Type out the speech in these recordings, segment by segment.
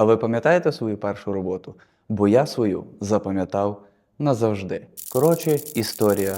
А ви пам'ятаєте свою першу роботу? Бо я свою запам'ятав назавжди. Коротше, історія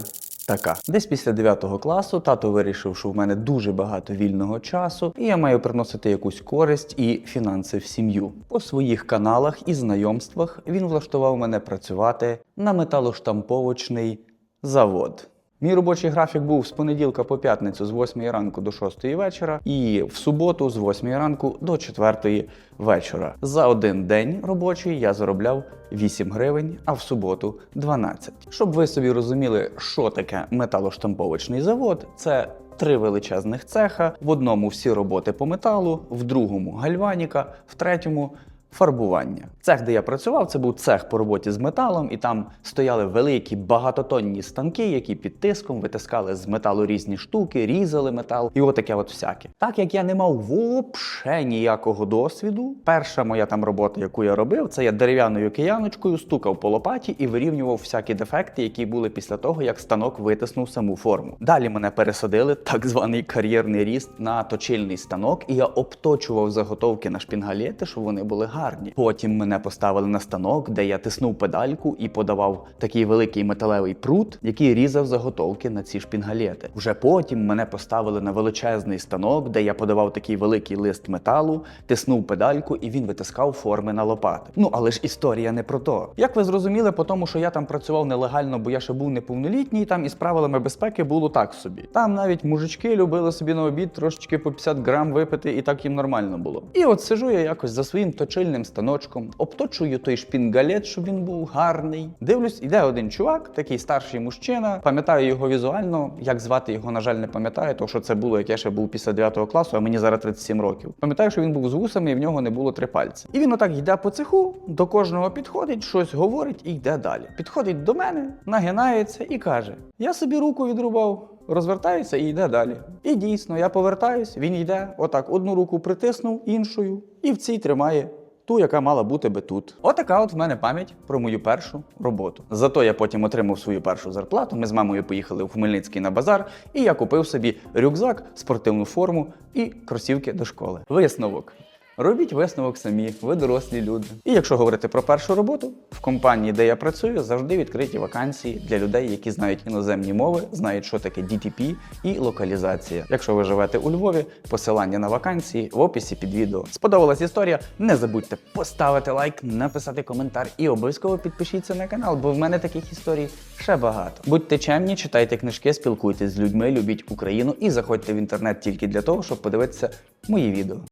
така. Десь після 9 класу тато вирішив, що в мене дуже багато вільного часу, і я маю приносити якусь користь і фінанси в сім'ю. По своїх каналах і знайомствах він влаштував мене працювати на металоштамповочний завод. Мій робочий графік був з понеділка по п'ятницю з 8 ранку до 6 вечора, і в суботу з 8 ранку до 4 вечора. За один день робочий я заробляв 8 гривень, а в суботу 12. Щоб ви собі розуміли, що таке металоштамповочний завод, це три величезних цеха. В одному всі роботи по металу, в другому гальваніка, в третьому фарбування. Цех, де я працював, це був цех по роботі з металом, і там стояли великі багатотонні станки, які під тиском витискали з металу різні штуки, різали метал, і отаке от всяке. Так як я не мав вообще ніякого досвіду, перша моя там робота, яку я робив, це я дерев'яною кияночкою стукав по лопаті і вирівнював всякі дефекти, які були після того, як станок витиснув саму форму. Далі мене пересадили, так званий кар'єрний ріст на точильний станок, і я обточував заготовки на шпінгалети, щоб вони були гарні. Потім мене поставили на станок, де я тиснув педальку і подавав такий великий металевий прут, який різав заготовки на ці шпінгалети. Вже потім мене поставили на величезний станок, де я подавав такий великий лист металу, тиснув педальку, і він витискав форми на лопати. Ну але ж історія не про то. Як ви зрозуміли, по тому, що я там працював нелегально, бо я ще був неповнолітній, там із правилами безпеки було так собі. Там навіть мужички любили собі на обід трошечки по 50 грам випити, і так їм нормально було. І от сижу я якось за своїм точильним станочком, обточую той шпінгалет, щоб він був гарний. Дивлюсь, іде один чувак, такий старший мужчина. Пам'ятаю його візуально. Як звати його, на жаль, не пам'ятаю, тому що це було, як я ще був після 9 класу, а мені зараз 37 років. Пам'ятаю, що він був з вусами, і в нього не було три пальці. І він отак йде по цеху, до кожного підходить, щось говорить і йде далі. Підходить до мене, нагинається і каже: Я собі руку відрубав. Розвертається і йде далі. І дійсно, я повертаюсь, він йде, отак, одну руку притиснув, іншою, і в цій тримає ту, яка мала бути би тут. Отака от в мене пам'ять про мою першу роботу. Зато я потім отримав свою першу зарплату. Ми з мамою поїхали в Хмельницький на базар, і я купив собі рюкзак, спортивну форму і кросівки до школи. Висновок. Робіть висновок самі, ви дорослі люди. І якщо говорити про першу роботу, в компанії, де я працюю, завжди відкриті вакансії для людей, які знають іноземні мови, знають, що таке DTP і локалізація. Якщо ви живете у Львові, посилання на вакансії в описі під відео. Сподобалась історія? Не забудьте поставити лайк, написати коментар і обов'язково підпишіться на канал, бо в мене таких історій ще багато. Будьте чемні, читайте книжки, спілкуйтесь з людьми, любіть Україну і заходьте в інтернет тільки для того, щоб подивитися мої відео.